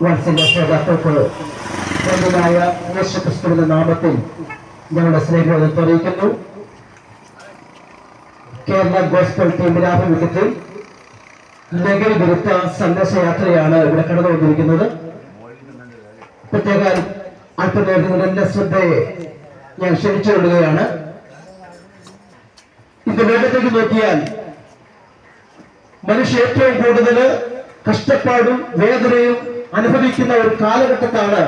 വാത്സല്യ ശ്രോതാക്കൾക്ക് വന്ദനായ യേശുക്രിസ്തുവിന്റെ നാമത്തിൽ ഞങ്ങളുടെ സ്നേഹബോധം അറിയിക്കുന്നു കേരള ഗോസ്ബൽ ടീമിന്റെ ആഭിമുഖ്യത്തിൽ ലഹരി വിരുദ്ധ സന്ദേശയാത്രയാണ് ഇവിടെ കടന്നുകൊണ്ടിരിക്കുന്നത് പ്രത്യേക അല്പനേരത്തിന്റെ ശ്രദ്ധയെ ഞാൻ ക്ഷണിച്ചുകൊള്ളുകയാണ്. ഇന്ന് ലോകത്തേക്ക് നോക്കിയാൽ മനുഷ്യ ഏറ്റവും കൂടുതൽ കഷ്ടപ്പാടും വേദനയും അനുഭവിക്കുന്ന ഒരു കാലഘട്ടത്താണ്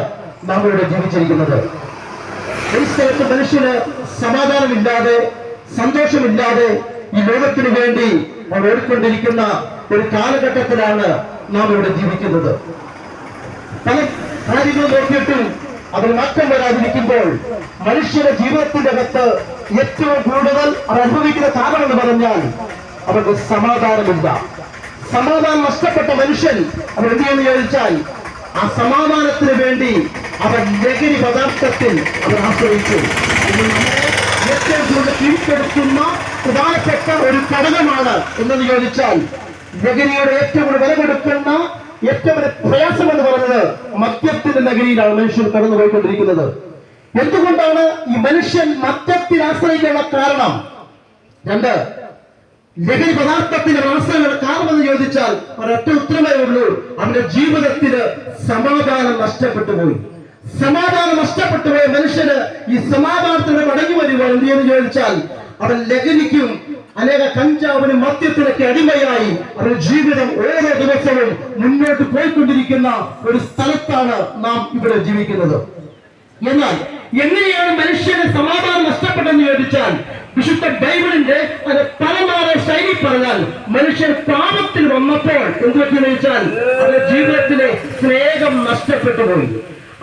നാം ഇവിടെ ജീവിച്ചിരിക്കുന്നത്. ഈ സ്ഥലത്ത് മനുഷ്യന് സമാധാനമില്ലാതെ സന്തോഷമില്ലാതെ ഈ ലോകത്തിന് വേണ്ടി അവർ ഓടിക്കൊണ്ടിരിക്കുന്ന ഒരു കാലഘട്ടത്തിലാണ് നാം ഇവിടെ ജീവിക്കുന്നത്. പല കാര്യങ്ങൾ നോക്കിയിട്ടും അതിൽ മാറ്റം വരാതിരിക്കുമ്പോൾ മനുഷ്യരുടെ ജീവിതത്തിന്റെ അകത്ത് ഏറ്റവും കൂടുതൽ അവർ അനുഭവിക്കുന്ന കാരണം എന്ന് പറഞ്ഞാൽ അവർക്ക് സമാധാനമില്ല. സമാധാനം നഷ്ടപ്പെട്ട മനുഷ്യൻ അവർ എന്ത് ചെയ്യുന്നു ചോദിച്ചാൽ ആ സമാധാനത്തിന് വേണ്ടി അവർ ലഹരി പദാർത്ഥത്തിൽ അവർ ആശ്രയിച്ചു. ഏറ്റവും കൂടുതൽ കീഴ്പ്പെടുത്തുന്ന പ്രധാനപ്പെട്ട ഒരു ഘടകമാണ് എന്നത് ചോദിച്ചാൽ ലഹരിയുടെ ഏറ്റവും കൂടുതൽ വില കൊടുക്കുന്ന ഏറ്റവും പ്രയാസം എന്ന് പറയുന്നത് മദ്യത്തിന്റെ നഗരിയിലാണ് മനുഷ്യർ കടന്നുപോയിക്കൊണ്ടിരിക്കുന്നത് എന്തുകൊണ്ടാണ് ഈ മനുഷ്യൻ മദ്യത്തിൽ ആശ്രയിക്കാനുള്ള കാരണം? രണ്ട് ലഹരി പദാർത്ഥത്തിന്റെ അവസ്ഥകളുടെ കാണുമെന്ന് ചോദിച്ചാൽ ഒരൊറ്റ ഉത്തരമേ ഉള്ളൂ. അവന്റെ ജീവിതത്തിന് സമാധാനം നഷ്ടപ്പെട്ടു പോയി. സമാധാനം നഷ്ടപ്പെട്ടു പോയ മനുഷ്യന് ഈ സമാധാനത്തിന് മടങ്ങി വരുവാൻ എന്ത് ചോദിച്ചാൽ അവൻ ലഹരിക്കും അനേക കഞ്ചാവിനും മദ്യത്തിനൊക്കെ അടിമയായി അവരുടെ ജീവിതം ഓരോ ദിവസവും മുന്നോട്ട് പോയിക്കൊണ്ടിരിക്കുന്ന ഒരു സ്ഥലത്താണ് നാം ഇവിടെ ജീവിക്കുന്നത്. എന്നാൽ എങ്ങനെയാണ് മനുഷ്യന് സമാധാനം നഷ്ടപ്പെട്ടെന്ന് ചോദിച്ചാൽ വിശുദ്ധ ബൈബിളിന്റെ അത് പലമാറെ ശൈലി പറഞ്ഞാൽ മനുഷ്യൻ പാപത്തിൽ വന്നപ്പോൾ എന്ത് പറ്റിയെന്ന് ചോദിച്ചാൽ അവരുടെ ജീവിതത്തിലെ സ്നേഹം നഷ്ടപ്പെട്ടു പോയി.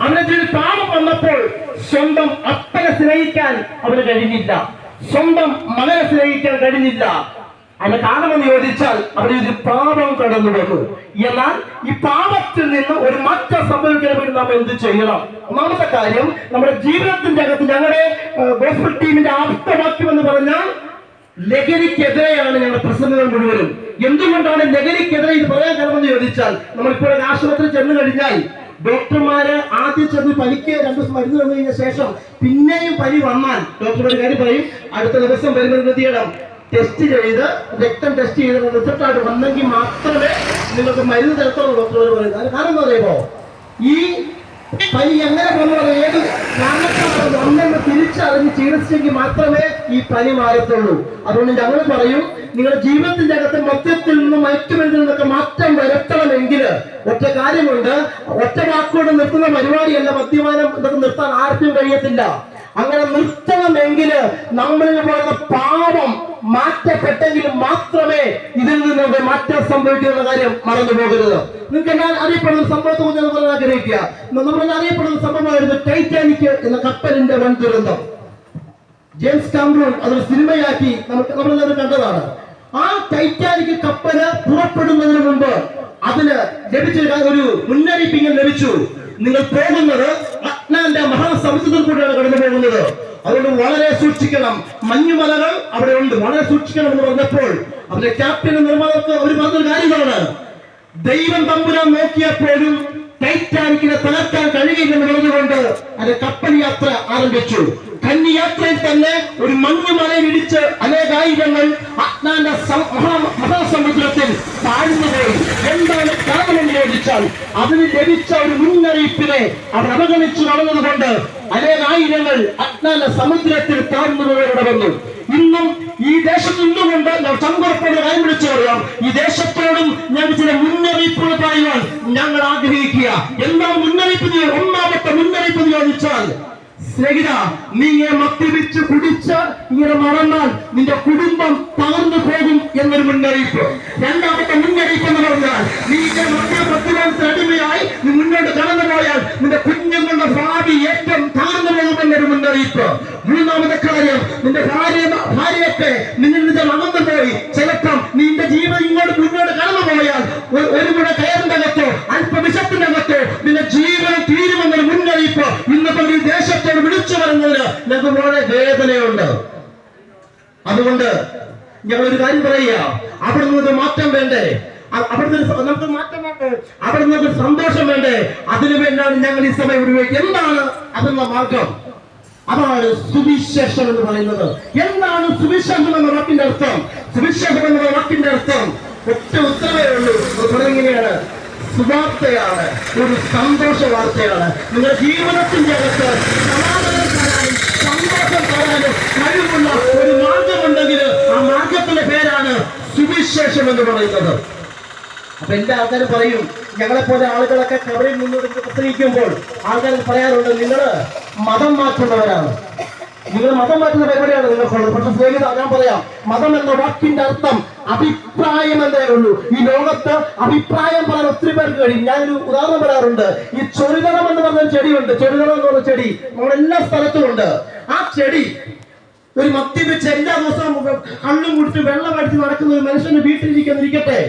അവരുടെ ജീവിതത്തിൽ പാപം വന്നപ്പോൾ സ്വന്തം അപ്പനെ സ്നേഹിക്കാൻ അവന് കഴിഞ്ഞില്ല. സ്വന്തം മകനെ സ്നേഹിക്കാൻ കഴിഞ്ഞില്ല. അതിന് കാരണമെന്ന് ചോദിച്ചാൽ അവിടെ ഒരു പാപം കടന്നു വന്നു എന്നാൽ ഈ പാപത്തിൽ നിന്ന് ഒരു മാറ്റം സംഭവിക്കണമെങ്കിൽ നാം എന്ത് ചെയ്യണം? ഒന്നാമത്തെ കാര്യം നമ്മുടെ ജീവിതത്തിന്റെ അകത്ത് ഞങ്ങളുടെ ഗോസ്ബൽ ടീമിന്റെ ആപ്തവാക്യം എന്ന് പറഞ്ഞാൽ ലഹരിക്കെതിരെയാണ് ഞങ്ങളുടെ പ്രസംഗങ്ങൾ മുഴുവനും. എന്തുകൊണ്ടാണ് ലഹരിക്കെതിരെ ഇത് പറയാൻ കാരണമെന്ന് ചോദിച്ചാൽ നമ്മളിപ്പോൾ ഒരു ആശുപത്രി ചെന്ന് കഴിഞ്ഞാൽ ഡോക്ടർമാര് ആദ്യം ചെന്ന് പനിക്ക് രണ്ടു ദിവസം മരുന്ന് തന്നു കഴിഞ്ഞ ശേഷം പിന്നെയും പനി വന്നാൽ ഡോക്ടർമാർ കാര്യം പറയും അടുത്ത ദിവസം വരുന്നത് എന്ത് ചെയ്യണം. ടെസ്റ്റ് ചെയ്ത് രക്തം ടെസ്റ്റ് ചെയ്ത് റിസൾട്ടായിട്ട് വന്നെങ്കിൽ മാത്രമേ നിങ്ങൾക്ക് മരുന്ന് തരത്തുള്ളൂ ഡോക്ടർ പറയുന്നത്. കാരണം എന്താ ഈ പനി എങ്ങനെ വന്നത് ഏത് കാരണത്താണ് വന്നെന്ന് തിരിച്ചറിഞ്ഞ് ചികിത്സിച്ചെങ്കിൽ മാത്രമേ ഈ പനി മാറത്തുള്ളൂ. അതുകൊണ്ട് ഞങ്ങൾ പറയും നിങ്ങളുടെ ജീവിതത്തിന്റെ അകത്ത് മദ്യത്തിൽ നിന്നും മയക്കുമരുന്നിൽ നിന്നൊക്കെ മാറ്റം വരുത്തണമെങ്കിൽ ഒറ്റ കാര്യമുണ്ട്. ഒറ്റ വാക്കുകൊണ്ട് നിർത്തുന്ന പരിപാടിയല്ല മദ്യപാനം ഇതൊക്കെ നിർത്താൻ ആർക്കും കഴിയത്തില്ല. അങ്ങനെ നിർത്തണമെങ്കിൽ നമ്മളിൽ പോകുന്ന പാപം മാറ്റപ്പെട്ടെങ്കിൽ മാത്രമേ ഇതിൽ നിന്ന് മാറ്റം സംഭവിക്കുന്ന കാര്യം മറന്നു പോകരുത്. നിങ്ങൾക്ക് എന്നാൽ അറിയപ്പെടുന്ന സംഭവത്തെ കുറിച്ച് പറയാൻ ആഗ്രഹിക്കുക. നമ്മൾ അറിയപ്പെടുന്ന സംഭവമായിരുന്നു ടൈറ്റാനിക് എന്ന കപ്പലിന്റെ വൻ ദുരന്തം ജെയിംസ് കാംബ്രൂൺ അതൊരു സിനിമയാക്കി നമുക്ക് നമ്മളെല്ലാവരും കണ്ടതാണ്. ആ ടൈറ്റാനിക് കപ്പൽ പുറപ്പെടുന്നതിന് മുമ്പ് അതിന് ലഭിച്ച ഒരു- മുന്നറിയിപ്പിങ്ങൾ മുന്നറിയിപ്പ് ലഭിച്ചു. നിങ്ങൾ പോകുന്നത് അറ്റ്ലാന്റ മഹാസമുദ്രത്തിൽ കൂടെയാണ് കടന്നു പോകുന്നത്. അതുകൊണ്ട് വളരെ സൂക്ഷിക്കണം. മഞ്ഞുമലകൾ അവിടെ ഉണ്ട് വളരെ സൂക്ഷിക്കണം എന്ന് പറഞ്ഞപ്പോൾ അതിന്റെ ക്യാപ്റ്റൻ നിർമ്മാണർക്ക് അവർ പറഞ്ഞൊരു കാര്യമാണ്. ദൈവം തമ്പുരാൻ നോക്കിയപ്പോഴും ടൈറ്റാനിക്കിനെ തകർക്കാൻ കഴിയില്ലെന്ന് പറഞ്ഞുകൊണ്ട് അത് കപ്പൽ യാത്ര ആരംഭിച്ചു. കന്നിയാത്രയിൽ തന്നെ ഒരു മഞ്ഞുമലയിൽ ഇടിച്ച് അനേകായിരങ്ങൾ അജ്ഞാന്റെ മഹാസമുദ്രത്തിൽ താഴ്ന്നുപോയി എന്താണ് കാരണമെന്ന് അതിന് ലഭിച്ച ഒരു മുന്നറിയിപ്പിനെ അവർ അവഗണിച്ചു നടന്നതുകൊണ്ട് അനേകായിരങ്ങൾ അജ്ഞാന സമുദ്രത്തിൽ താഴ്ന്നു പോയവിടെ വന്നു ഇന്നും ഈ ദേശത്ത് നിന്നുകൊണ്ട് ഞാൻ കൈ വിളിച്ചു പറയാം. ഈ ദേശത്തോടും ഞാൻ ചില മുന്നറിയിപ്പുകൾ പറയുവാൻ ഞങ്ങൾ ആഗ്രഹിക്കുക. എന്താ മുന്നറിയിപ്പ് ഒന്നാമത്തെ മുന്നറിയിപ്പ് ചോദിച്ചാൽ സ്നേഹിത നീ ഇങ്ങനെ മദ്യപിച്ച് കുടിച്ച് ഇങ്ങനെ മറന്നാൽ നിന്റെ കുടുംബം തകർന്നു പോകും എന്നൊരു മുന്നറിയിപ്പ്. രണ്ടാമത്തെ മുന്നറിയിപ്പ് എന്ന് പറഞ്ഞാൽ നീ ഇങ്ങനെ മദ്യ മദ്യപാനത്തിന് അടിമയായി നീ മുന്നോട്ട് കടന്നു പോയാൽ നിന്റെ കുഞ്ഞുങ്ങളുടെ ഭാവി ഏറ്റവും താഴ്ന്നു പോകുമെന്നൊരു മുന്നറിയിപ്പ്. മൂന്നാമത്തെ കാര്യം നിന്റെ ഭാര്യ ഭാര്യയൊക്കെ നിന്നിൽ നിന്ന് മറന്നു പോയി. ചിലപ്പം നിന്റെ ജീവൻ ഇങ്ങോട്ട് മുന്നോട്ട് കടന്നു പോയാൽ ഒരു- മുട കയറിന്റെ അകത്തോ അല്പ വിശപ്പിന്റെ അകത്തോ നിന്റെ ജീവൻ തീരുമെന്നൊരു മുന്നറിയിപ്പ് ഇന്നത്തെ ഈ ദേശത്തോട് വിളിച്ചു പറഞ്ഞതിന് ഞങ്ങൾക്ക് വളരെ വേദനയുണ്ട്. അതുകൊണ്ട് ഞങ്ങൾ ഒരു കാര്യം പറയുക. അവിടെ നിന്ന് മാറ്റം വേണ്ടേ? അവിടുന്ന് നമുക്ക് മാറ്റം വേണ്ടേ? അവിടെ നിന്ന് സന്തോഷം വേണ്ടേ? അതിനു വേണ്ടിയാണ് ഞങ്ങൾ ഈ സമയം ഉപയോഗിക്കുക. എന്താണ് അതിനുള്ള മാർഗം? അതാണ് സുവിശേഷം എന്ന് പറയുന്നത്. എന്താണ് സുവിശേഷം എന്ന വാക്കിന്റെ അർത്ഥം? സുവിശേഷം എന്ന വാക്കിന്റെ അർത്ഥം ഒറ്റ ഉത്തരവേ ഉള്ളൂ. ഇങ്ങനെയാണ്. സുവാർത്തയാണ്. ഒരു സന്തോഷ വാർത്തയാണ്. നിങ്ങളുടെ ജീവിതത്തിന്റെ അകത്ത് സമാധാനം സന്തോഷം തരാനും കഴിവുള്ള ഒരു മാർഗമുണ്ടെങ്കിൽ ആ മാർഗത്തിന്റെ പേരാണ് സുവിശേഷം എന്ന് പറയുന്നത്. അപ്പൊ എല്ലാ ആൾക്കാരും പറയും ഞങ്ങളെ പോലെ ആളുകളൊക്കെ കവറിൽ മുന്നോട്ട് പ്രസംഗിക്കുമ്പോൾ ആൾക്കാർ പറയാറുണ്ട് നിങ്ങൾ മതം മാറ്റുന്നവരാണ്. നിങ്ങൾ മതം മാറ്റുന്ന പരിപാടിയാണ് നിങ്ങൾക്കുള്ളത് പക്ഷെ സ്നേഹിത ഞാൻ പറയാം മതം എന്ന വാക്കിന്റെ അർത്ഥം അഭിപ്രായം എന്നേ ഉള്ളൂ. ഈ ലോകത്ത് അഭിപ്രായം പറയാൻ ഒത്തിരി പേർക്ക് കഴിയും. ഞാനൊരു ഉദാഹരണം പറയാറുണ്ട്. ഈ ചൊരിതളം എന്ന് പറഞ്ഞ ചെടിയുണ്ട്. ചൊരിതളം എന്ന് പറഞ്ഞ ചെടി നമ്മുടെ എല്ലാ സ്ഥലത്തും ഉണ്ട്. ആ ചെടി ഒരു മദ്യപിച്ച് എല്ലാ ദിവസവും കണ്ണും കുടിച്ച് വെള്ളം അടിച്ച് നടക്കുന്ന ഒരു മനുഷ്യന് വീട്ടിലിരിക്കുന്നിരിക്കട്ടെ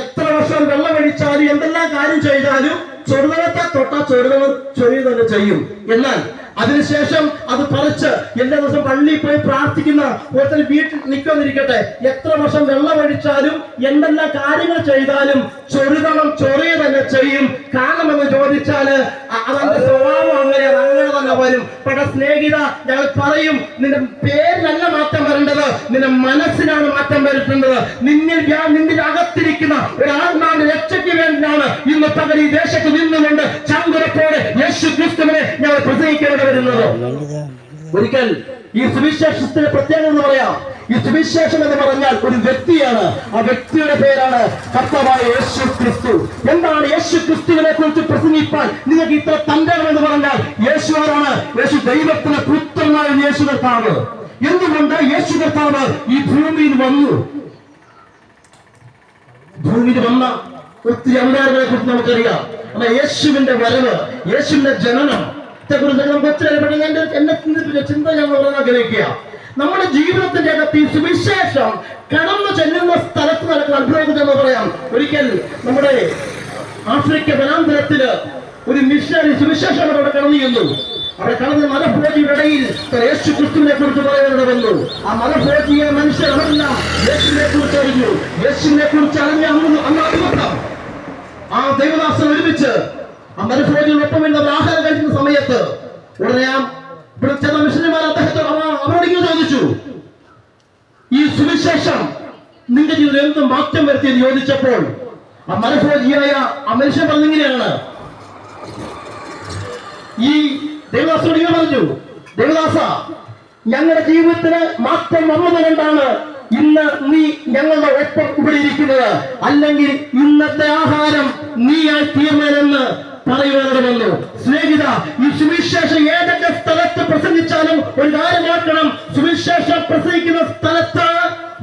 എത്ര വർഷം വെള്ളം അടിച്ചാലും എന്തെല്ലാം കാര്യം ചെയ്താലും ചൊരുതലത്തെ തൊട്ടാ ചെറുതലം ചെറിയ തന്നെ ചെയ്യും. എന്നാൽ അതിനുശേഷം അത് പറിച്ച് എല്ലാ ദിവസം പള്ളിയിൽ പോയി പ്രാർത്ഥിക്കുന്ന ഒരുത്തൽ വീട്ടിൽ നിൽക്കാതിരിക്കട്ടെ. എത്ര വർഷം വെള്ളം അടിച്ചാലും എന്തെല്ലാം കാര്യങ്ങൾ ചെയ്താലും ചൊരുതളം ചൊറിയ തന്നെ ചെയ്യും. കാരണമെന്ന് ചോദിച്ചാൽ അ- അതന്റെ സ്വഭാവം അങ്ങനെ അങ്ങനെ തന്നെ വരും. പക്ഷെ സ്നേഹിത ഞങ്ങൾ പറയും നിന്റെ പേരിലല്ല മാറ്റം വരേണ്ടത് നിന്റെ മനസ്സിനാണ് മാറ്റം വരുത്തേണ്ടത്. നിന്നിൽ നിന്നിൽ അകത്തിരിക്കുന്ന ഒരു ആത്മാവിന്റെ രക്ഷയ്ക്ക് വേണ്ടിയാണ് ഇന്ന് പകൽ ഈ ദേശത്ത് നിന്നുകൊണ്ട് ചങ്കുരപ്പോടെ യേശു ക്രിസ്തുവിനെ ഞങ്ങൾ പ്രസംഗിക്കേണ്ടി വരുന്നത്. ഒരിക്കൽ ഈ സുവിശേഷത്തിന്റെ പ്രത്യേകത എന്ന് പറയാം. ഈ സുവിശേഷം എന്ന് പറഞ്ഞാൽ ഒരു വ്യക്തിയാണ്. ആ വ്യക്തിയുടെ പേരാണ് കർത്താവായ യേശു ക്രിസ്തു. എന്താണ് യേശു ക്രിസ്തുവിനെ കുറിച്ച് പ്രസംഗിപ്പാൻ നിങ്ങൾക്ക് ഇത്ര തന്ത്രം എന്ന് പറഞ്ഞാൽ യേശു ആരാണ്? യേശു ദൈവത്തിന് പുത്രനായ യേശു കർത്താവ്. എന്തുകൊണ്ട് യേശു കർത്താവ് ഈ ഭൂമിയിൽ വന്നു? ഭൂമിയിൽ വന്ന ഒത്തിരി അവതാരങ്ങളെ കുറിച്ച് നമുക്കറിയാം. അപ്പൊ യേശുവിന്റെ വരവ് യേശുവിന്റെ ജനനം നമ്മുടെ ജീവിതത്തിന്റെ അകത്ത് ഈ സുവിശേഷം കടന്നു ചെല്ലുന്ന സ്ഥലത്ത് നടക്കുന്ന അനുഭവം എന്ന് പറയാം. ഒരിക്കൽ നമ്മുടെ ആഫ്രിക്ക വനാന്തരത്തിൽ ഒരു മിഷനറി സുവിശേഷം അവിടെ കടന്നു ചെന്നു. അവിടെ കടന്ന് മലഭോജിയുടെ ഇടയിൽ യേശു ക്രിസ്തുവിനെ കുറിച്ച് പറയാനിട വന്നു. ആ മലഭോജിയെ മനുഷ്യർ അറിഞ്ഞ യേശുവിനെ കുറിച്ച് അറിഞ്ഞു. യേശുവിനെ കുറിച്ച് അറിഞ്ഞ അന്ന് അന്ന് ആ ദൈവദാസൻ ഒരുമിച്ച് ആ ഇരുന്ന് ആഹാരം കഴിക്കുന്ന സമയത്ത് ഉടനെ ആ ഇവിടെ ചെന്ന മിഷനുമാർ അദ്ദേഹത്തോട് അവ- അവരോട് ഇങ്ങനെ ചോദിച്ചു ഈ സുവിശേഷം നിന്റെ ജീവിതം എന്ത് മാറ്റം വരുത്തിയെന്ന് ചോദിച്ചപ്പോൾ ആ മനുഭോജിയായ ആ മനുഷ്യൻ പറഞ്ഞിങ്ങനെയാണ് ഈ ദേവദാസോട് ഇങ്ങനെ പറഞ്ഞു ദേവദാസ ഞങ്ങളുടെ ജീവിതത്തിന് മാറ്റം വന്നത് കൊണ്ടാണ് ഇന്ന് നീ ഞങ്ങളുടെ ഒപ്പം ഇവിടെ ഇരിക്കുന്നത്. അല്ലെങ്കിൽ ഇന്നത്തെ ആഹാരം നീയായി തീർന്നതെന്ന് പറയുവാനോട് സ്നേഹിത ഈ സുവിശേഷം ഏതൊക്കെ സ്ഥലത്ത് പ്രസംഗിച്ചാലും ഒരു കാര്യം ഓർക്കണം. സുവിശേഷം പ്രസംഗിക്കുന്ന സ്ഥലത്ത്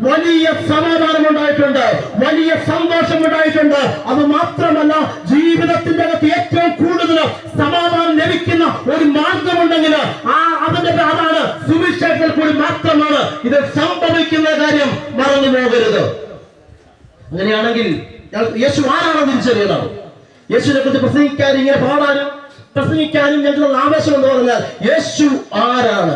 വലിയ സമാധാനം ഉണ്ടായിട്ടുണ്ട്. വലിയ സന്തോഷം ഉണ്ടായിട്ടുണ്ട്. അത് മാത്രമല്ല ജീവിതത്തിന്റെ അകത്ത് ഏറ്റവും കൂടുതൽ സമാധാനം ലഭിക്കുന്ന ഒരു മാർഗമുണ്ടെങ്കിൽ ആ അതിന്റെ അതാണ് സുവിശേഷത്തിൽ കൂടി മാത്രമാണ് ഇത് സംഭവിക്കുന്ന കാര്യം മറന്നു പോകരുത് അങ്ങനെയാണെങ്കിൽ യേശു ആരാണോ തിരിച്ചറിയണം യേശുവിനെ കുറിച്ച് പ്രസംഗിക്കാനും ഇങ്ങനെ പാടാനും പ്രസംഗിക്കാനും ഞങ്ങളുടെ ആവേശം എന്ന് പറഞ്ഞാൽ യേശു ആരാണ്?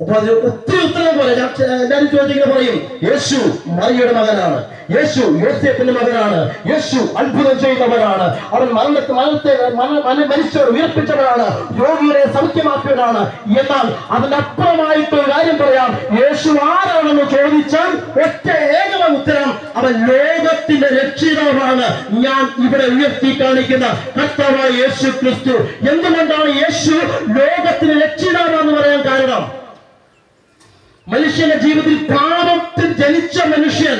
അപ്പൊ അതിന് ഒത്തിരി ഉത്തരം പോലെ എല്ലാവരും ചോദിച്ചിങ്ങനെ പറയും യേശു മറിയുടെ മകനാണ്. യേശു യോസേഫിന്റെ മകനാണ്. യേശു അത്ഭുതം ചെയ്യുന്നവനാണ് അവൻ മരണത്തെ മരണത്തെ മന- മന- മനുഷ്യർ ഉയർപ്പിച്ചവനാണ് രോഗികളെ സൗഖ്യമാക്കിയവനാണ് എന്നാൽ അതിനപ്പുറമായിട്ട് ഒരു കാര്യം പറയാം. യേശു ആരാണെന്ന് ചോദിച്ചാൽ ഒറ്റ ഏകമ ഉത്തരം അവൻ ലോകത്തിന്റെ രക്ഷിതാവാണ്. ഞാൻ ഇവിടെ ഉയർത്തി കാണിക്കുന്ന കർത്താവായ യേശു ക്രിസ്തു. എന്തുകൊണ്ടാണ് യേശു ലോകത്തിന്റെ രക്ഷിതാവെന്ന് പറയാൻ കാരണം? മനുഷ്യന്റെ ജീവിതത്തിൽ പാപത്തിൽ ജനിച്ച മനുഷ്യൻ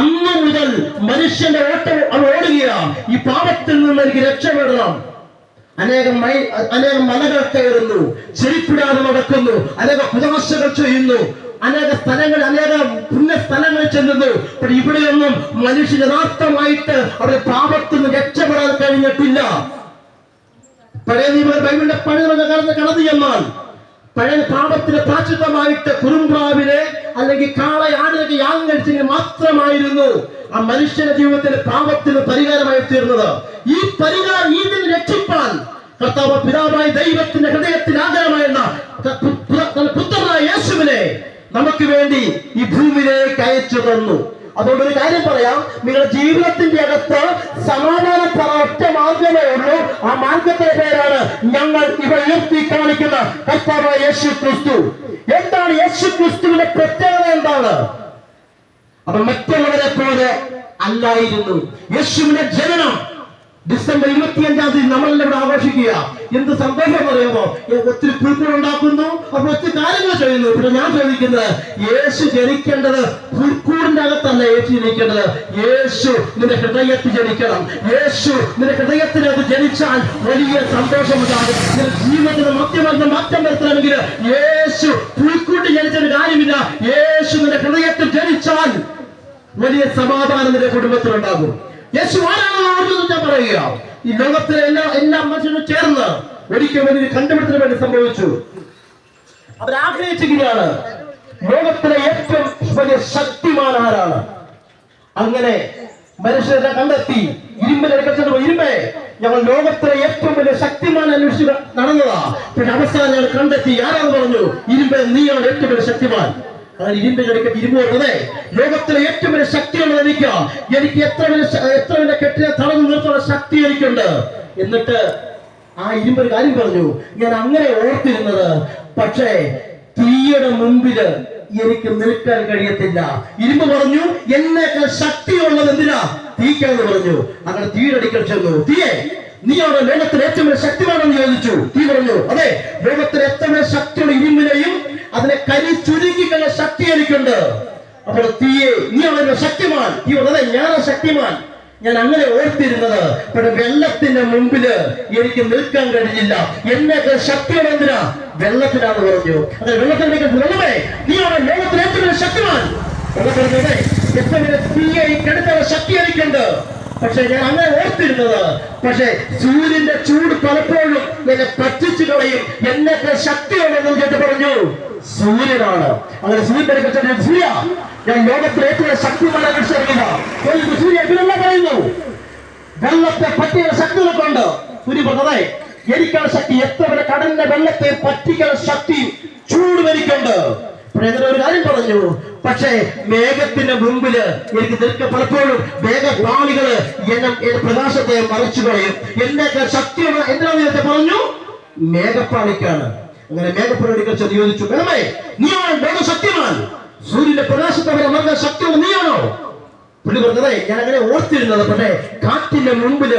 അന്ന് മുതൽ മനുഷ്യന്റെ ഓട്ടം അവൻ ഓടുകയാണ് ഈ പാപത്തിൽ നിന്ന് എനിക്ക് രക്ഷപ്പെടണം അനേകം മൈ അനേകം മലകൾ കയറുന്നു. ചെരിപ്പിടാതെ നടക്കുന്നു. അനേക കുതവശകൾ ചെയ്യുന്നു അനേക സ്ഥലങ്ങൾ അനേക പുണ്യ സ്ഥലങ്ങളിൽ ചെല്ലുന്നു. പക്ഷെ ഇവിടെയൊന്നും മനുഷ്യൻ യഥാർത്ഥമായിട്ട് അവരുടെ പാപത്തിൽ നിന്ന് രക്ഷപ്പെടാൻ കഴിഞ്ഞിട്ടില്ല. പഴയ നിയമ ബൈബിളിന്റെ പഴയ കാലത്ത് കടന്നു ചെന്നാൽ പഴയ പാപത്തിന് പ്രാചിതമായിട്ട് കുറുമ്പ്രാവിനെ അല്ലെങ്കിൽ കാളയാണിലേക്ക് യാഗം കഴിച്ചെങ്കിൽ മാത്രമായിരുന്നു ആ മനുഷ്യന്റെ ജീവിതത്തിന്റെ പാപത്തിന് പരിഹാരമായി തീർന്നത്. ഈ പരിഹാരം ഇതിന് രക്ഷിപ്പാൻ കർത്താവ് പിതാവായ ദൈവത്തിന്റെ ഹൃദയത്തിൽ ആഗ്രഹമായിരുന്ന പുത്രനായ യേശുവിനെ നമുക്ക് വേണ്ടി ഈ ഭൂമിയിലേക്ക് അയച്ചു തന്നു. അതുകൊണ്ട് ഒരു കാര്യം പറയാം. നിങ്ങളുടെ ജീവിതത്തിന്റെ അകത്ത് സമാധാനം ഒറ്റ മാർഗമേ ഉള്ളൂ. ആ മാർഗത്തിന്റെ പേരാണ് ഞങ്ങൾ ഇവ ഉയർത്തി കാണിക്കുന്ന കർത്താവായ യേശു ക്രിസ്തു എന്താണ് യേശു ക്രിസ്തുവിന്റെ പ്രത്യേകത എന്താണ്? അപ്പൊ മറ്റുള്ളവരെ പോലെ അല്ലായിരുന്നു. യേശുവിന്റെ ജനനം ഡിസംബർ ഇരുപത്തിയഞ്ചാം തീയതി നമ്മളെല്ലാം ഇവിടെ ആഘോഷിക്കുക. എന്ത് സന്തോഷം അറിയാമോ ഏ, ഒത്തിരി പുൽക്കൂട് ഉണ്ടാക്കുന്നു. അപ്പൊ ഒത്തിരി കാര്യങ്ങൾ ചെയ്യുന്നു. പിന്നെ ഞാൻ ചോദിക്കുന്നത് യേശു ജനിക്കേണ്ടത് പുൽക്കൂടിന്റെ അകത്തല്ല യേശു ജനിക്കേണ്ടത്. യേശു നിന്റെ ഹൃദയത്തിൽ ജനിക്കണം. യേശു നിന്റെ ഹൃദയത്തിനകത്ത് ജനിച്ചാൽ വലിയ സന്തോഷമുണ്ടാകും നിന്റെ ജീവിതത്തിന് മധ്യമർദ്ദം മാറ്റം വരുത്തണമെങ്കിൽ യേശു പുൽക്കൂട്ടിൽ ജനിച്ചൊരു കാര്യമില്ല. യേശു നിന്റെ ഹൃദയത്തിൽ ജനിച്ചാൽ വലിയ സമാധാനം നിന്റെ കുടുംബത്തിലുണ്ടാകും. യേശു ആരാണെന്ന് ഞാൻ പറയുക. ഈ ലോകത്തിലെ എല്ലാ എല്ലാ മനുഷ്യരും ചേർന്ന് ഒരിക്കൽ വലിയ കണ്ടുപിടുത്തിന് വേണ്ടി സംഭവിച്ചു. അവരാഗ്രഹിച്ചിരിക്കുകയാണ് ലോകത്തിലെ ഏറ്റവും വലിയ ശക്തിമാൻ ആരാണ്? അങ്ങനെ മനുഷ്യരെ കണ്ടെത്തി ഇരുമ്പിനെ ഇരുമ്പേ ഞങ്ങൾ ലോകത്തിലെ ഏറ്റവും വലിയ ശക്തിമാൻ അന്വേഷിച്ച് നടന്നതാ. പിന്നെ അവസാനം ഞങ്ങൾ കണ്ടെത്തി ആരാന്ന് പറഞ്ഞു? ഇരുമ്പേ നീയാണ് ഏറ്റവും വലിയ ശക്തിമാൻ. അതായത് ഇരുമ്പ് കടിക്ക ഇരുമ്പ് ലോകത്തിലെ ഏറ്റവും വലിയ ശക്തിയുള്ളത് എനിക്ക്. എനിക്ക് എത്ര വലിയ എത്ര വലിയ കെട്ടിനെ തടഞ്ഞു നിർത്തുള്ള ശക്തി എനിക്കുണ്ട്. എന്നിട്ട് ആ ഇരുമ്പ് ഒരു കാര്യം പറഞ്ഞു. ഞാൻ അങ്ങനെ ഓർത്തിരുന്നത് പക്ഷേ തീയുടെ മുമ്പിൽ എനിക്ക് നിൽക്കാൻ കഴിയത്തില്ല. ഇരുമ്പ് പറഞ്ഞു എന്നേക്കാൾ ശക്തിയുള്ളത് എന്തിനാ? തീക്കാന്ന് പറഞ്ഞു. അങ്ങനെ തീരടിക്കൽ ചെന്നു. തീയെ നീയാണ് ലോകത്തിൽ ഏറ്റവും വലിയ ശക്തിമാണെന്ന് ചോദിച്ചു. തീ പറഞ്ഞു. അതെ ലോകത്തിൽ ഏറ്റവും വലിയ ശക്തിയുള്ള ഇരുമ്പിനെയും അതിനെ കരി ചുരുക്കിക്കുന്ന ശക്തി എനിക്കുണ്ട്. അപ്പോൾ തീയെ നീ വളരെ ശക്തിമാൻ. തീ വളരെ ഞാൻ ശക്തിമാൻ. ഞാൻ അങ്ങനെ ഓർത്തിരുന്നത് പക്ഷെ വെള്ളത്തിന്റെ മുമ്പിൽ എനിക്ക് നിൽക്കാൻ കഴിഞ്ഞില്ല. എന്നെ ശക്തിയുടെ എന്തിനാ? വെള്ളത്തിനാന്ന് പറഞ്ഞു. അതെ വെള്ളത്തിന്റെ വെള്ളമേ അവിടെ ലോകത്തിൽ ഏറ്റവും ശക്തിമാൻ. വെള്ളത്തിലെ തീയെ കെടുത്ത ശക്തി എനിക്കുണ്ട്. പക്ഷെ ഞാൻ അങ്ങനെ ഓർത്തിരുന്നത് പക്ഷെ സൂര്യന്റെ ചൂട് പലപ്പോഴും എന്നെ പറ്റിച്ചു കളയും. എന്നൊക്കെ ശക്തിയുണ്ടെന്ന് ചേട്ടൻ പറഞ്ഞു സൂര്യനാണ്. അങ്ങനെ സൂര്യനെ കുറിച്ച് സൂര്യ ഞാൻ ലോകത്തിലെ ഏറ്റവും ശക്തി അനുസരിക്കുക സൂര്യ ഇതിനെല്ല പറയുന്നു? വെള്ളത്തെ പറ്റിയ ശക്തികളൊക്കെ കൊണ്ട്. സൂര്യ പറഞ്ഞതേ എനിക്കാണ് ശക്തി. എത്ര കടലിന്റെ വെള്ളത്തെ പറ്റിക്കാൻ ശക്തി ചൂട് അപ്പോൾ ഒരു കാര്യം പറഞ്ഞു പക്ഷേ മേഘത്തിന്റെ മുമ്പിൽ എനിക്ക് നിൽക്ക പലപ്പോഴും മേഘപാളികൾ എന്നെ പ്രകാശത്തെ മറച്ചു കളയും. എന്റെ ശക്തിയുള്ള എന്തിനാ പറഞ്ഞു? മേഘപ്പാളിക്കാണ്. അങ്ങനെ മേഘപ്പാളിക്ക് ചോദിച്ചു മേഘമേ നീയാണോ ശക്തിമാൻ സൂര്യന്റെ പ്രകാശത്തെ അവരെ മറക്കാൻ ശക്തിയുള്ള നീയാണോ? പുള്ളി പറഞ്ഞതേ ഞാൻ അങ്ങനെ ഓർത്തിരുന്നത് പക്ഷേ കാറ്റിന്റെ മുമ്പിൽ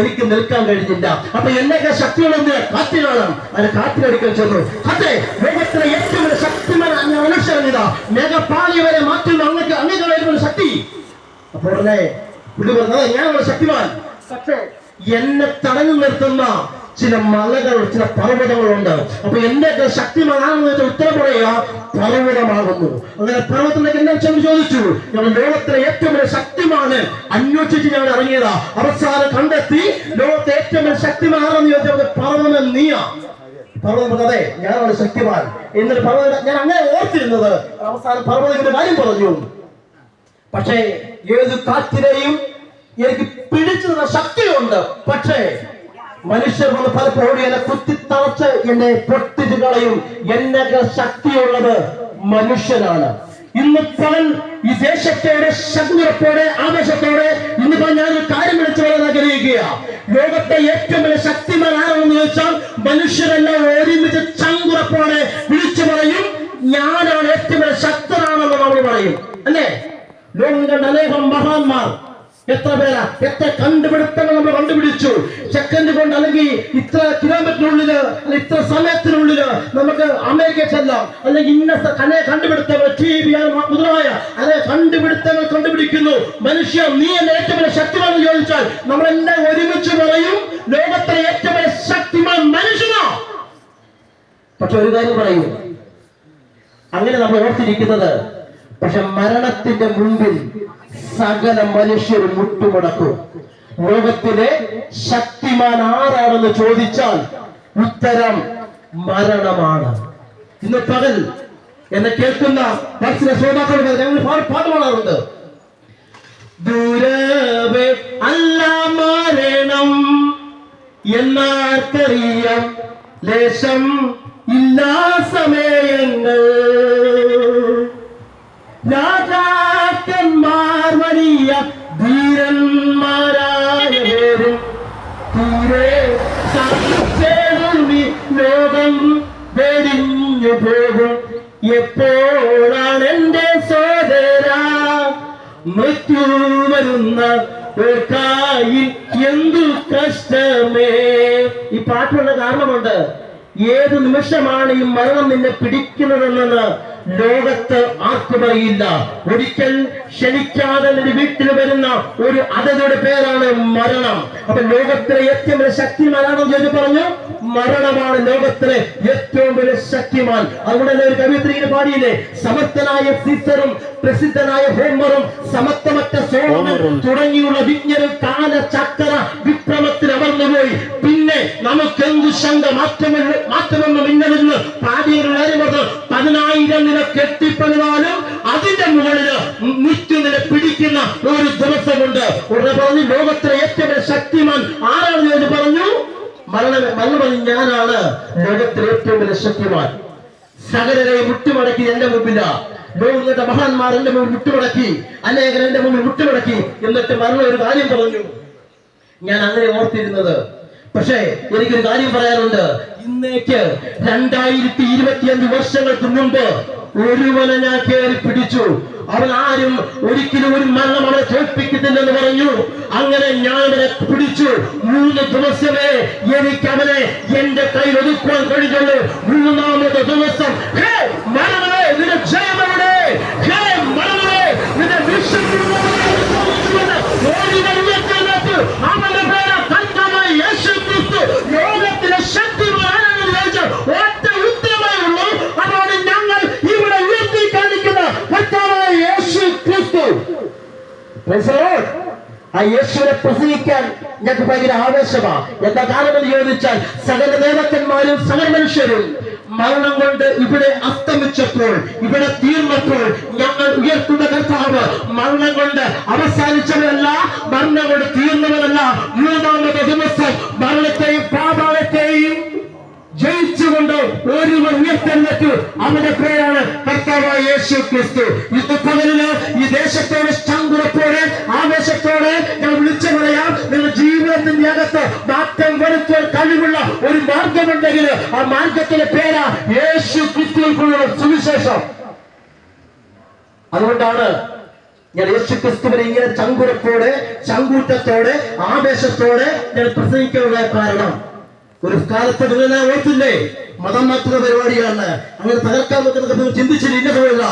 എനിക്ക് നിൽക്കാൻ കഴിഞ്ഞില്ല. അപ്പൊ എന്നൊക്കെ ശക്തികളെന്ത് കാറ്റിലാണ്. അതിന് കാറ്റിനടിക്കാൻ ചെന്നു. അതെ മേഘത്തിലെ ഏറ്റവും ശക്തിമാനാണ് ശക്തിമാൻ ഞാൻ മനുഷ്യരണിതാ മേഘപ്പാളി വരെ മാറ്റുന്ന അങ്ങക്ക് അങ്ങനെയുള്ള ശക്തി. അപ്പോൾ ഉടനെ പുള്ളി പറഞ്ഞത് ഞാനുള്ള ശക്തിമാൻ. പക്ഷേ എന്നെ തടഞ്ഞു നിർത്തുന്ന ചില മലകൾ ചില പർവതങ്ങളുണ്ട്. അപ്പൊ എന്റെയൊക്കെ ശക്തിമാനാണെന്ന് വെച്ചാൽ ഉത്തരം പറയുക പർവതമാകുന്നു. അങ്ങനെ പർവതത്തിലേക്ക് എന്നെ ചെന്ന് ചോദിച്ചു ഞങ്ങൾ ലോകത്തിലെ ഏറ്റവും വലിയ ശക്തിമാണ് അന്വേഷിച്ച് ഞങ്ങൾ ഇറങ്ങിയതാ. അവസാനം കണ്ടെത്തി ലോകത്തെ ഏറ്റവും വലിയ ശക്തിമാണെന്ന് ചോദിച്ചത് പർവതം നീയാ. പർവതം പറഞ്ഞു, അതെ ഞാനാണ് ശക്തിമാൻ. എന്നിട്ട് പർവതം ഞാൻ അങ്ങനെ ഓർത്തിരുന്നത്. അവസാനം പർവതത്തിന്റെ കാര്യം പറഞ്ഞു. പക്ഷേ ഏത് കാറ്റിനെയും എനിക്ക് പിടിച്ചു തന്ന ശക്തിയുണ്ട്. പക്ഷേ മനുഷ്യർ വന്ന് പലപ്പോഴും എന്നെ കുത്തിത്തളച്ച് എന്നെ പൊട്ടിച്ചു കളയും. എന്നൊക്കെ ശക്തിയുള്ളത് മനുഷ്യനാണ്. ഇന്ന് പലൻ ഈ ദേശത്തോടെ ശക്തിയോടെ ആവേശത്തോടെ ഇന്ന് ഞാൻ ഒരു കാര്യം വിളിച്ചു പറയാൻ ആഗ്രഹിക്കുക ലോകത്തെ ഏറ്റവും വലിയ ശക്തിമാൻ ആരാണെന്ന് ചോദിച്ചാൽ മനുഷ്യരെല്ലാം ഒരുമിച്ച് ചങ്കുറപ്പോടെ വിളിച്ചു പറയും. ഞാനാണ് ഏറ്റവും വലിയ ശക്തനാണെന്ന് നമ്മൾ പറയും. അല്ലേ? ലോകം കണ്ട അനേകം മഹാന്മാർ എത്ര പേരാ? എത്ര കണ്ടുപിടുത്തങ്ങൾ നമ്മൾ കണ്ടുപിടിച്ചു? സെക്കൻഡ് കൊണ്ട് അല്ലെങ്കിൽ ഇത്ര കിലോമീറ്ററിനുള്ളിൽ അല്ലെങ്കിൽ ഇത്ര സമയത്തിനുള്ളിൽ നമുക്ക് അമേരിക്ക ചെല്ലാം. അല്ലെങ്കിൽ ഇന്ന കനെ കണ്ടുപിടുത്തങ്ങൾ ടി വി മുതലായ അതേ കണ്ടുപിടുത്തങ്ങൾ കണ്ടുപിടിക്കുന്നു. മനുഷ്യ നീ എന്നെ ഏറ്റവും വലിയ ശക്തിമാണെന്ന് ചോദിച്ചാൽ നമ്മളെല്ലാം ഒരുമിച്ച് പറയും ലോകത്തിലെ ഏറ്റവും വലിയ ശക്തിമാൻ മനുഷ്യനോ. പക്ഷെ ഒരു കാര്യം പറയും. അങ്ങനെ നമ്മൾ ഓർത്തിരിക്കുന്നത് പക്ഷെ മരണത്തിന്റെ മുമ്പിൽ സകല മനുഷ്യർ മുട്ടുമുടക്കും. ലോകത്തിലെ ശക്തിമാൻ ആരാണെന്ന് ചോദിച്ചാൽ ഉത്തരം മരണമാണ്. ഇന്ന് പകൽ എന്നെ കേൾക്കുന്ന ബസ്സിലെ ശ്രോതാക്കൾ ഞങ്ങൾ പാടാറുണ്ട്. ദൂരവേ അല്ല മരണം എന്നാർക്കറിയാം. ലേശം ഇല്ലാ സമയങ്ങൾ. രാജാക്കന്മാർ വലിയ ധീരന്മാരായവരും തീരെ സഹിച്ചേറുമി ലോകം വെടിഞ്ഞു പോകും. എപ്പോഴാണ് എന്റെ സോദര മൃത്യു വരുന്ന ഓർക്കായി എന്തു കഷ്ടമേ? ഈ പാട്ടുള്ള കാരണമുണ്ട്. ഏത് നിമിഷമാണ് ഈ മരണം നിന്നെ പിടിക്കുന്നതെന്ന് ലോകത്ത് ആർക്കും അറിയില്ല. ഒരിക്കൽ ക്ഷണിക്കാതെ നിന്റെ വീട്ടിൽ വരുന്ന ഒരു അതിഥിയുടെ പേരാണ് മരണം. അപ്പൊ ലോകത്തിലെ ഏറ്റവും വലിയ ശക്തി മരണം ചോദിച്ചു പറഞ്ഞു? മരണമാണ് ലോകത്തിലെ ഏറ്റവും വലിയ ശക്തിമാൻ. അതുകൊണ്ട് തന്നെ ഒരു കവിത്രീന് പാടിയില്ലേ? സമർത്ഥനായ സീസറും പ്രസിദ്ധനായ ഹോമറും സമത്വമറ്റ സോമനും തുടങ്ങിയുള്ള വിജ്ഞരും കാല ചക്ര വിക്രമത്തിൽ അമർന്നുപോയി പിന്നെ നമുക്ക് എന്ത് ശങ്ക മാറ്റമില്ല മാറ്റമെന്ന് ഇന്നലെന്ന് പാടിയത് പതിനായിരം നില കെട്ടിപ്പണിതാലും അതിന്റെ മുകളിൽ നിത്യനില പിടിക്കുന്ന ഒരു ദിവസമുണ്ട്. ഉടനെ പറഞ്ഞു ലോകത്തിലെ ഏറ്റവും ശക്തിമാൻ ആരാണെന്ന് എന്ന് പറഞ്ഞു? മരണ മരണം ഞാനാണ് ലോകത്തിലെ ഏറ്റവും വലിയ ശക്തിമാൻ. സകലരെ മുട്ടുമടക്കി എന്റെ മുമ്പില. ലോകത്തെ മഹാന്മാർ എന്റെ മുമ്പിൽ വിട്ടുമുടക്കി അനേകർ എന്റെ മുമ്പിൽ വിട്ടുമുടക്കി എന്നിട്ട് മരണ ഒരു കാര്യം പറഞ്ഞു. ഞാൻ അങ്ങനെ ഓർത്തിരുന്നത് പക്ഷേ എനിക്കൊരു കാര്യം പറയാനുണ്ട്. ഇന്നേക്ക് രണ്ടായിരത്തി ഇരുപത്തിയഞ്ച് വർഷങ്ങൾക്ക് മുമ്പ് ഒരുവനെ ഞാൻ കയറി പിടിച്ചു. അവൻ ആരും ഒരിക്കലും ഒരു മരണം അവനെ തോൽപ്പിക്കത്തില്ലെന്ന് പറഞ്ഞു. അങ്ങനെ ഞാൻ അവനെ പിടിച്ചു. മൂന്ന് ദിവസമേ എനിക്ക് അവനെ എന്റെ കയ്യിൽ ഒതുക്കുവാൻ കഴിഞ്ഞുള്ളൂ. മൂന്നാമത്തെ ദിവസം മരണമേ നിന്റെ ആ യേശുവിനെ പ്രസംഗിക്കാൻ ഞങ്ങൾക്ക് ഭയങ്കര ആവേശമാണ് എന്താ കാരണമെന്ന് ചോദിച്ചാൽ സകല ദേവക്കന്മാരും സകല മനുഷ്യരും മരണം കൊണ്ട് ഇവിടെ അസ്തമിച്ചപ്പോൾ ഇവിടെ തീർന്നപ്പോൾ ഞങ്ങൾ ഉയർത്തുന്ന കർത്താവ് മരണം കൊണ്ട് അവസാനിച്ചവരല്ല മരണം കൊണ്ട് തീർന്നവരല്ല. മൂന്നാമത്തെ ദിവസം മരണത്തെയും പാപാളത്തെയും ജയിച്ചുകൊണ്ട് ഒരുവർ ഉയർത്തെഴുന്നേറ്റു അവന്റെ പേരാണ് കർത്താവായ യേശു ക്രിസ്തു. ഈ ദേശത്തോട് മാർഗമുണ്ടെങ്കിൽ ആ മാർഗത്തിന്റെ പേരാ യേശു ക്രിസ്തുവിനുള്ള സുവിശേഷം. അതുകൊണ്ടാണ് ഞാൻ യേശു ക്രിസ്തുവിനെ ഇങ്ങനെ ചങ്കുറപ്പോടെ ചങ്കൂറ്റത്തോടെ ആവേശത്തോടെ ഞാൻ പ്രസംഗിക്കാനുള്ള കാരണം. ഒരു കാലത്ത് നിങ്ങൾ ഞാൻ ഓർത്തില്ലേ? മതം മാറ്റുന്ന പരിപാടിയാണ്. അങ്ങനെ തകർക്കാൻ വെക്കുന്നത് ചിന്തിച്ചില്ല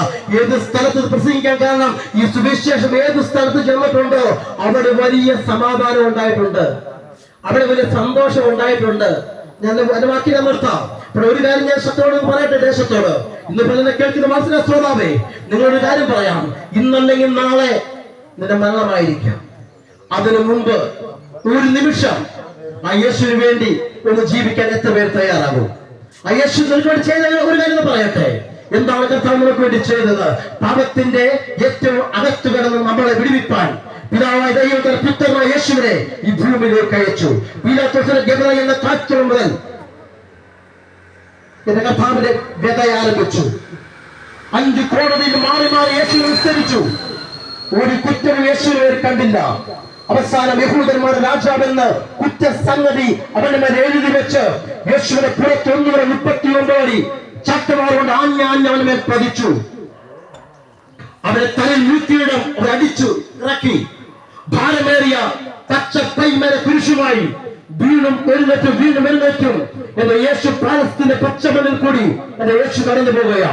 ഏത് സ്ഥലത്ത് പ്രസംഗിക്കാൻ കാരണം? ഈ സുവിശേഷം ഏത് സ്ഥലത്ത് ചെന്നിട്ടുണ്ടോ അവിടെ വലിയ സമാധാനം ഉണ്ടായിട്ടുണ്ട്. അവിടെ വലിയ സന്തോഷം ഉണ്ടായിട്ടുണ്ട്. ഞാൻ എന്റെ വാക്കി ഞാൻ നിർത്താം. പക്ഷെ ഒരു കാര്യം ഞാൻ ശത്രുവോട് പറയട്ടെ ദേശത്തോട് ഇന്ന് പലരെ കേൾക്കുന്ന മനസ്സിലെ ശ്രോതാവേ നിങ്ങളൊരു കാര്യം പറയാം. ഇന്നല്ലെങ്കിൽ നാളെ നിന്റെ മരണമായിരിക്കാം. അതിനു മുമ്പ് ഒരു നിമിഷം ആ യേശുവിന് വേണ്ടി ഒന്ന് ജീവിക്കാൻ എത്ര പേർ തയ്യാറാകും? ആ യേശു നിനക്ക് വേണ്ടി ചെയ്ത ഒരു കാര്യം പറയട്ടെ. എന്താണ് കർത്താവ് നമുക്ക് വേണ്ടി ചെയ്തത്? പാപത്തിന്റെ ഏറ്റവും അകത്തു കിടന്ന് നമ്മളെ വിടുവിപ്പാൻ പിതാവായ ദൈവത്തിന്റെ പുത്രനായ യേശുവിനെ ഈ ഭൂമിയിലേക്ക് അയച്ചു. പീലാത്തോസിന്റെ ഗബറ എന്ന കാറ്റുകൾ മുതൽ എന്റെ കർത്താവിന്റെ വ്യത ആരംഭിച്ചു. അഞ്ച് കോടതിയിൽ മാറി മാറി യേശുവിനെ വിസ്തരിച്ചു. ഒരു കുറ്റവും യേശുവിനെ കണ്ടില്ല. അവസാനം യഹൂദന്മാർ രാജാവെന്ന് കുറ്റസംഗതി അവന്റെ മേൽ എഴുതി വെച്ച് യേശുവിനെ പുറത്ത് ഒന്നുകൂടെ മുപ്പത്തി ഒമ്പതടി ചട്ടമാർ കൊണ്ട് ആഞ്ഞ ആഞ്ഞ അവന്റെ മേൽ പതിച്ചു. അവരെ തലയിൽ നൂറ്റിയിടം അവരടിച്ചു ഇറക്കി. ഭാരമേറിയ പച്ച പൈമര കുരിശുമായി വീണും എഴുന്നേറ്റും വീണ്ടും എഴുന്നേറ്റും. എന്റെ യേശു പാലസ്തീന്റെ പച്ചമണ്ണിൽ കൂടി എന്റെ യേശു കടന്നു പോവുകയാ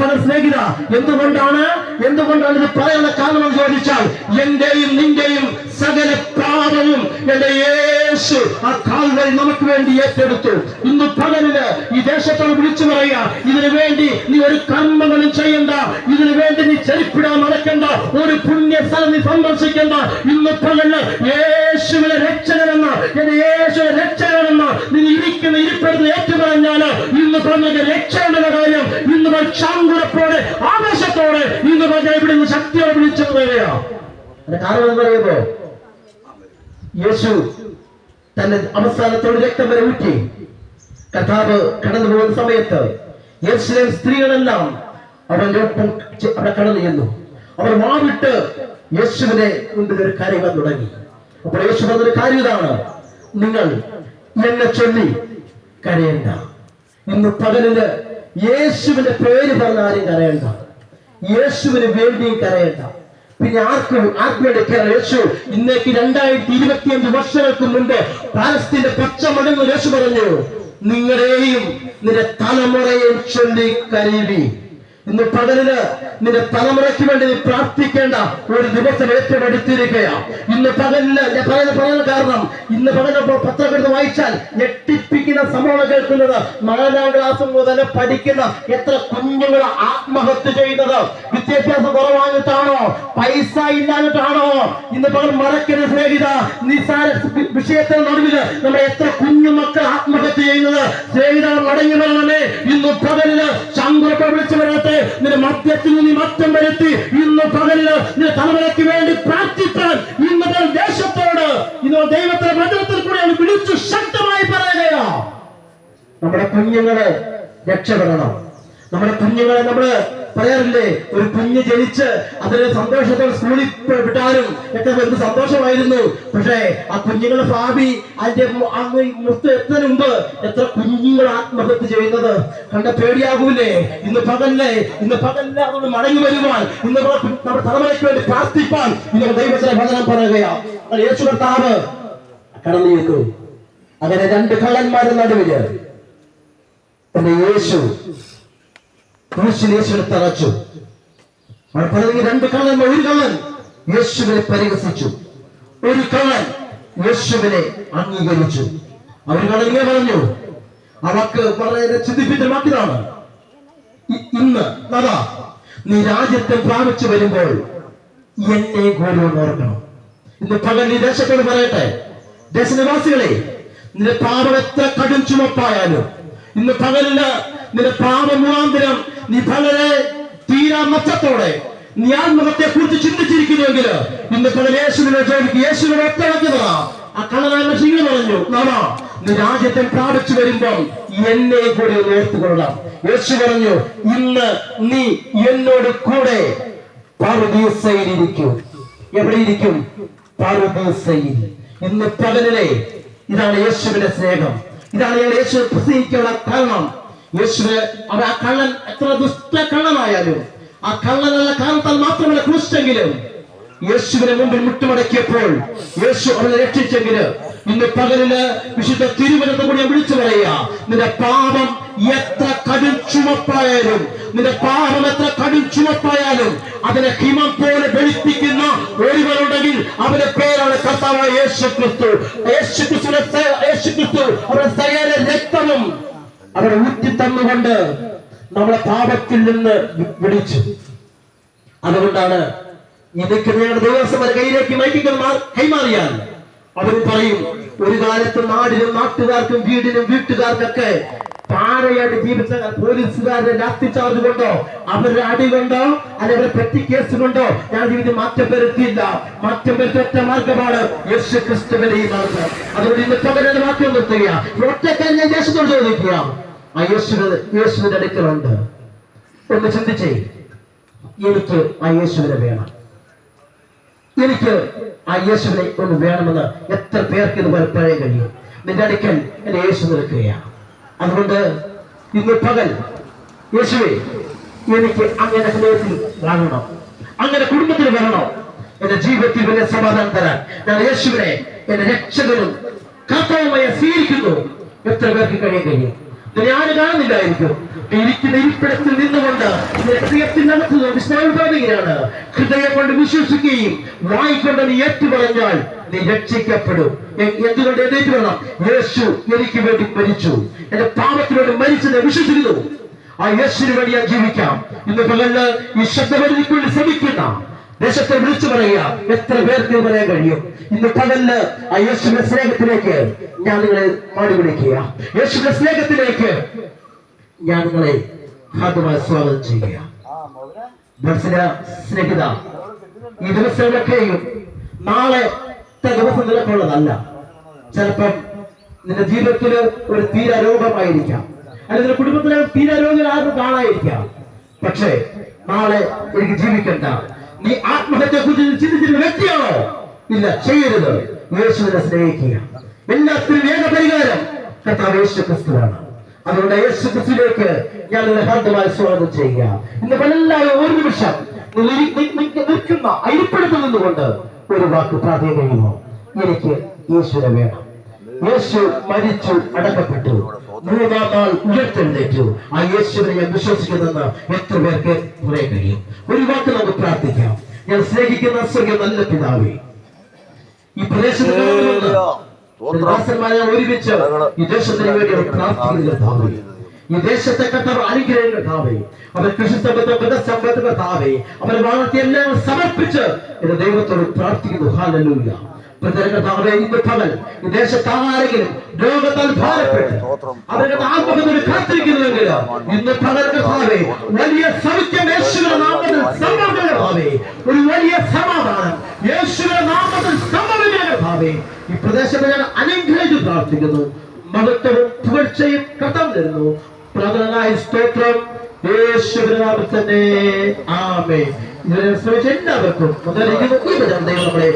പല സ്നേഹിത. എന്തുകൊണ്ടാണ്? എന്തുകൊണ്ടാണ് ഇത് പറയുന്ന കാരണം ചോദിച്ചാൽ എന്റെയും നിന്റെയും സകല പാപവും എന്റെ യേശു ആ കാൽവരി നമുക്ക് വേണ്ടി ഏറ്റെടുത്തു. ഇന്ന് പകലിൽ ഈ ദേശത്തോട് വിളിച്ചു പറയുക ഇതിനു വേണ്ടി നീ ഒരു കർമ്മങ്ങളും ചെയ്യണ്ട. ഇതിനു വേണ്ടി നീ ചെരിപ്പിടാൻ നടക്കണ്ട ഒരു പുണ്യ സ്ഥലം നീ സന്ദർശിക്കണ്ട. ഇന്ന് പകലിന് യേശുവിനെ രക്ഷകനെന്ന എന്റെ യേശുവിനെ രക്ഷകനെന്ന നീ ഇരിക്കുന്ന ഇരിപ്പെടുത്ത് ഏറ്റുപറഞ്ഞാൽ ഇന്ന് പറഞ്ഞ രക്ഷയുടെ കാര്യം ഇന്ന് ചാങ്കുറപ്പോടെ ആവേശത്തോടെ ഇന്ന് ഇവിടെ നിന്ന് ശക്തിയോടെ വിളിച്ചു അതിന്റെ കാരണം എന്ന് പറയുമ്പോ യേശു തന്റെ അവസാനത്തോട് രക്തം വരെ ഊറ്റി. കഥാവ് കടന്നു പോകുന്ന സമയത്ത് യേശുവിലെ സ്ത്രീകളെല്ലാം അവന്റെ ഒപ്പം അവിടെ കടന്നു ചെന്നു. അവർ മാവിട്ട് യേശുവിനെ ഒരു കരയുവാൻ തുടങ്ങി. അപ്പോൾ യേശു പറഞ്ഞൊരു കാര്യം ഇതാണ്. നിങ്ങൾ എന്നെ ചൊല്ലി കരയണ്ട. ഇന്ന് പകലിൽ യേശുവിന്റെ പേര് പറഞ്ഞ ആരും കരയണ്ട. യേശുവിന് വേണ്ടിയും കരയണ്ട. പിന്നെ ആർക്കും വേണ്ടി യേശു ഇന്നേക്ക് രണ്ടായിരത്തി ഇരുപത്തിയഞ്ച് വർഷങ്ങൾക്ക് മുമ്പ് പാലസ്തീന്റെ പച്ചമടങ്ങ് യേശു പറഞ്ഞു നിങ്ങളെയും നിന്റെ തലമുറയെയും ചൊല്ലി കരീവി ഇന്ന് പകലിന് നിന്റെ തലമുറയ്ക്ക് വേണ്ടി നീ പ്രാർത്ഥിക്കേണ്ട ഒരു ദിവസം ഏറ്റവും അടുത്തിരിക്കുകയാണ്. ഇന്ന് പകലിന് ഞാൻ പറയുന്ന പറയുന്ന കാരണം ഇന്ന് പകലിന് പത്രം വായിച്ചാൽ വായിച്ചാൽ ഞെട്ടിപ്പിക്കുന്ന സമോള കേൾക്കുന്നത് നാലാം ക്ലാസ് മുതൽ പഠിക്കുന്ന എത്ര കുഞ്ഞുങ്ങൾ ആത്മഹത്യ ചെയ്തത് വിദ്യാഭ്യാസം കുറവാഞ്ഞിട്ടാണോ പൈസ ഇല്ലാഞ്ഞിട്ടാണോ? ഇന്ന് പകൽ മറക്കരുത് സ്നേഹിത. നിസാര വിഷയത്തിന് നടുവിൽ നമ്മൾ എത്ര കുഞ്ഞു മക്കൾ ആത്മഹത്യ ചെയ്യുന്നത്? സ്നേഹിത മടങ്ങി വരണമേ. ഇന്ന് പകലിൽ ശങ്കുറപ്പ വിളിച്ചു വരട്ടെ. നിന്റെ മദ്യത്തിൽ നീ മറ്റം വരുത്തി. ഇന്ന് പകലിൽ നിന്റെ തലമുറയ്ക്ക് വേണ്ടി പ്രാർത്ഥിക്കാൻ ഇന്ന് ദേശത്തോട്. ഇന്ന് ദൈവത്തിന്റെ മണ്ഡലത്തിൽ കൂടെയാണ് വിളിച്ചു ശക്തമായി പറയുകയാ. നമ്മുടെ കുഞ്ഞുങ്ങളെ രക്ഷപ്പെടണം നമ്മുടെ കുഞ്ഞുങ്ങളെ നമ്മൾ പറയാറില്ലേ ഒരു കുഞ്ഞ് ജനിച്ച് അതിന് സന്തോഷത്തോടെ സ്കൂളിൽ വിട്ടാലും ഒക്കെ എന്ത് സന്തോഷമായിരുന്നു. പക്ഷേ ആ കുഞ്ഞുങ്ങളുടെ ഭാവി അതിന്റെ മുത്ത് എത്തുന്നതിന് മുമ്പ് എത്ര കുഞ്ഞുങ്ങൾ ആത്മഹത്യ ചെയ്യുന്നത് കണ്ട പേടിയാകൂലേ? ഇന്ന് പകല്ലേ ഇന്ന് പകല്ലേ അതുകൊണ്ട് മടങ്ങി വരുവാൻ ഇന്ന് നമ്മുടെ തലമുറയ്ക്ക് വേണ്ടി പ്രാർത്ഥിപ്പാൻ ഇന്ന് ദൈവത്തിന്റെ ഭജനം പറയുകയാണ് യേശു കർത്താവ് കടന്നു നിൽക്കൂ അങ്ങനെ രണ്ട് കള്ളന്മാരുടെ നടുവിൽ എന്റെ യേശു ക്രൂശിൽ യേശുവിനെ തറച്ചു. പറഞ്ഞു രണ്ട് കള്ളൻ ഒരു കള്ളൻ യേശുവിനെ പരിഹസിച്ചു. ഒരു കള്ളൻ യേശുവിനെ അംഗീകരിച്ചു. അവർ കള്ളൻ പറഞ്ഞു. അവർക്ക് വളരെ ചിന്തിപ്പിന്റെ ഇ- ഇന്ന് അതാ നീ രാജ്യത്തെ പ്രാപിച്ചു വരുമ്പോൾ എന്നെ ഗൗരവം ഓർക്കണം ഇന്ന് പകൽ ഈ ദേശത്തോട് പറയട്ടെ. ദേശനിവാസികളെ നിന്റെ പാപം എത്ര കടും ചുമപ്പായാലും ഇന്ന് പകലിൽ നിന്റെ പാപമുഖാന്തരം നീ പകലെ തീരാ മച്ചത്തോടെ നീ ആത്മഹത്യെ കുറിച്ച് ചിന്തിച്ചിരിക്കുന്നുവെങ്കിൽ ഇന്ന് പകൽ യേശുവിനെ ചോദിക്കും യേശുവിനെ ഒറ്റ ആ കള്ളനായ ക്ഷീണം പറഞ്ഞു നാമാ രാജ്യത്തെ പ്രാപിച്ചു വരുമ്പോൾ എന്നെ കൂടെ ഒന്ന് ഓർത്തുകൊള്ളാം യേശു പറഞ്ഞു ഇന്ന് നീ എന്നോട് കൂടെ പാറുദീസയിൽ ഇരിക്കും എവിടെ ഇരിക്കും? ഇന്ന് പകലിലെ ഇതാണ് യേശുവിന്റെ സ്നേഹം. ഇതാണ് ഞാൻ യേശു പ്രസംഗിക്കാനുള്ള കാരണം യേശുവിന് അവർ ആ കള്ളൻ എത്ര ദുഷ്ട കള്ളനായാലും ആ കള്ളനുള്ള കാരണത്താൽ മാത്രമല്ല ക്രൂശെങ്കിലും. യേശുവിനെ മുമ്പിൽ മുട്ടുമടക്കിയപ്പോൾ യേശു അവനെ രക്ഷിച്ചെങ്കിൽ ഇന്ന് പകലിൽ വിശുദ്ധ തിരുവനന്തപുരം വിളിച്ചു പറയുക നിന്റെ പാപം എത്ര കടും ചുമപ്പായാലും നിന്റെ പാപം എത്ര കടും ചുമപ്പായാലും അതിനെ ഹിമം പോലെ വെളിപ്പിക്കുന്ന ഒരുവരുണ്ടെങ്കിൽ അവന്റെ പേരാണ് കർത്താവായ യേശു ക്രിസ്തു യേശു ക്രിസ്തു യേശു ക്രിസ്തു അവരുടെ സകല രക്തവും അവരെ ഊറ്റി തന്നുകൊണ്ട് നമ്മളെ പാപത്തിൽ നിന്ന് വിളിച്ചു അതുകൊണ്ടാണ് ഇതൊക്കെ ഞങ്ങളുടെ ദേവസ്വം കയ്യിലേക്ക് മൈക്കികൾ കൈമാറിയാൽ അവർ പറയും ഒരു കാലത്ത് നാടിനും നാട്ടുകാർക്കും വീടിനും വീട്ടുകാർക്കൊക്കെ പാരയായിട്ട് ജീവിച്ച പോലീസുകാരുടെ ലാത്തി ചാർജ് കൊണ്ടോ അവരുടെ അടി കൊണ്ടോ അല്ലെങ്കിൽ പെറ്റി കേസ് കൊണ്ടോ ഞാൻ ജീവിതം മാറ്റം വരുത്തിയില്ല. മാറ്റം വരുത്തിയ മാർഗമാണ് യേശു ക്രിസ്തുവിന്റെ ഈ മാർഗം അതുകൊണ്ട് ഇന്നത്തെ അവരുടെ മാറ്റം നിർത്തുക ഒറ്റക്കല്ല ഞാൻ യേശുത്തോട് ചോദിക്കുക. ആ യേശു യേശുവിന്റെ അടുക്കലുണ്ട്. ഒന്ന് ചിന്തിച്ചേ. എനിക്ക് ആ യേശുവിനെ വേണം. എനിക്ക് ആ യേശുവിനെ ഒന്ന് വേണമെന്ന് എത്ര പേർക്ക് ഇത് പറയാൻ കഴിയും? നിന്റെ അടുക്കൽ എന്റെ യേശു നിൽക്കുകയാണ്. അതുകൊണ്ട് ഇന്ന് പകൽ യേശുവെ എനിക്ക് അങ്ങനെ ഹൃദയത്തിൽ വാങ്ങണം അങ്ങനെ കുടുംബത്തിൽ വരണം? എന്റെ ജീവിതത്തിൽ വലിയ സമാധാനം തരാൻ ഞാൻ യേശുവിനെ എന്റെ രക്ഷകനും കർത്തവുമായി സ്വീകരിക്കുന്നു. എത്ര പേർക്ക് കഴിയാൻ കഴിയും? ആരും കാണുന്നില്ലായിരിക്കും. ഇരിക്കുന്ന ഇരിപ്പിടത്തിൽ നിന്നുകൊണ്ട് ഹൃദയത്തിനകത്ത് വിസ്മയപ്പെടുകയാണ് ഹൃദയം കൊണ്ട് വിശ്വസിക്കുകയും വായിക്കൊണ്ട് നീ ഏറ്റുപറഞ്ഞാൽ നീ രക്ഷിക്കപ്പെടും എന്തുകൊണ്ട് എഴുന്നേറ്റ് വേണം യേശു എനിക്ക് വേണ്ടി മരിച്ചു. എന്റെ പാപത്തിനോട് മരിച്ചത് വിശ്വസിക്കുന്നു. ആ യേശുവിന് വേണ്ടി ഞാൻ ജീവിക്കാം. ഇന്ന് പകൽ ഈ ശബ്ദപരിധിക്കുള്ളിൽ ശ്രമിക്കുന്ന ദേശത്തെ വിളിച്ചു പറയുക എത്ര പേർക്ക് പറയാൻ കഴിയും? ഇന്ന് പകൽ ആ യേശുവിന്റെ സ്നേഹത്തിലേക്ക് ഞാൻ നിങ്ങളെ പാടി വിളിക്കുക. യേശുവിന്റെ സ്നേഹത്തിലേക്ക് ഞാൻ നിങ്ങളെ ഹാർദമായി സ്വാഗതം ചെയ്യുക. സ്നേഹിത ഈ ദിവസങ്ങളൊക്കെയും നാളത്തെ ദിവസം നിലക്കുള്ളതല്ല ചിലപ്പം നിന്റെ ജീവിതത്തിൽ ഒരു തീരാരോഗമായിരിക്കാം. അല്ലെങ്കിൽ കുടുംബത്തിലെ തീര ആരും കാണാതിരിക്കാം. പക്ഷേ നാളെ എനിക്ക് ജീവിക്കണ്ട. നീ ആത്മഹത്യ ചിന്തിച്ചിരുന്ന വ്യക്തിയാണോ? ഇല്ല ചെയ്യരുത്. യേശുവിനെ സ്നേഹിക്കുക. എല്ലാത്തിനും ഏക പരിഹാരം കർത്താവ് യേശു ക്രിസ്തുവാണ് അതുകൊണ്ട് യേശു ക്രിസ്തുവിലേക്ക് ഞാൻ ഹൃദയമായി സ്വാഗതം ചെയ്യുക. ഇന്ന് എല്ലാവരും ഒരു നിമിഷം നിൽക്കുന്ന അരിപ്പെടുത്തു നിന്നുകൊണ്ട് ഒരു വാക്ക് കഴിയുമോ എനിക്ക് യേശുവിനെ വേണം. യേശു മരിച്ചു അടക്കപ്പെട്ടു. മൂന്നാം നാൾ ഉയർത്തെഴുന്നേറ്റു. ആ യേശുവിനെ ഞാൻ വിശ്വസിക്കുന്നെന്ന് എത്ര പേർക്ക് പറയാൻ കഴിയും? ഒരു വാക്ക് നമുക്ക് പ്രാർത്ഥിക്കാം. ഞാൻ സ്നേഹിക്കുന്ന സ്വർഗം നല്ല പിതാവേ. ഈ പ്രദേശത്ത് ദാസന്മാരെ ഒരുമിച്ച് ഈ ദേശത്തിന് വേണ്ടി പ്രാർത്ഥിക്കുന്ന കർത്താവേ ഈ ദേശത്തെ കർത്താവ് അനുഗ്രഹം കർത്താവേ അവർ കൃഷി സമ്പത്ത് മൃഗസമ്പത്ത് കർത്താവേ അവർ വളർത്തി എല്ലാം സമർപ്പിച്ച് എന്റെ ദൈവത്തോട് പ്രാർത്ഥിക്കുന്നു. ഹാലലൂയ കർത്താവേ ഇന്ന് പകൽ ഈ ദേശത്ത് ആരെങ്കിലും രോഗത്താൽ ഭാരപ്പെട്ട് അവരുടെ ആത്മഹത്യ കാത്തിരിക്കുന്നുവെങ്കിൽ ഇന്ന് പകൽ കർത്താവേ വലിയ സൗഖ്യം യേശുവിന്റെ നാമത്തിൽ സംഭവിക്കുന്ന ഒരു വലിയ സമാധാനം യേശുവിന്റെ നാമത്തിൽ സംഭവിക്കുന്ന ഈ പ്രദേശത്ത് ഞാൻ അനുഗ്രഹിച്ച് പ്രാർത്ഥിക്കുന്നു. മഹത്വവും പുകഴ്ചയും കഥം തരുന്നു പ്രധാനായ സ്തോത്രം. യേശുവിന്റെ നാമത്തിൽ തന്നെ. ആമേ ഇതിനെ ശ്രമിച്ച എല്ലാവർക്കും ഈ വിധം ദൈവം നമ്മളെ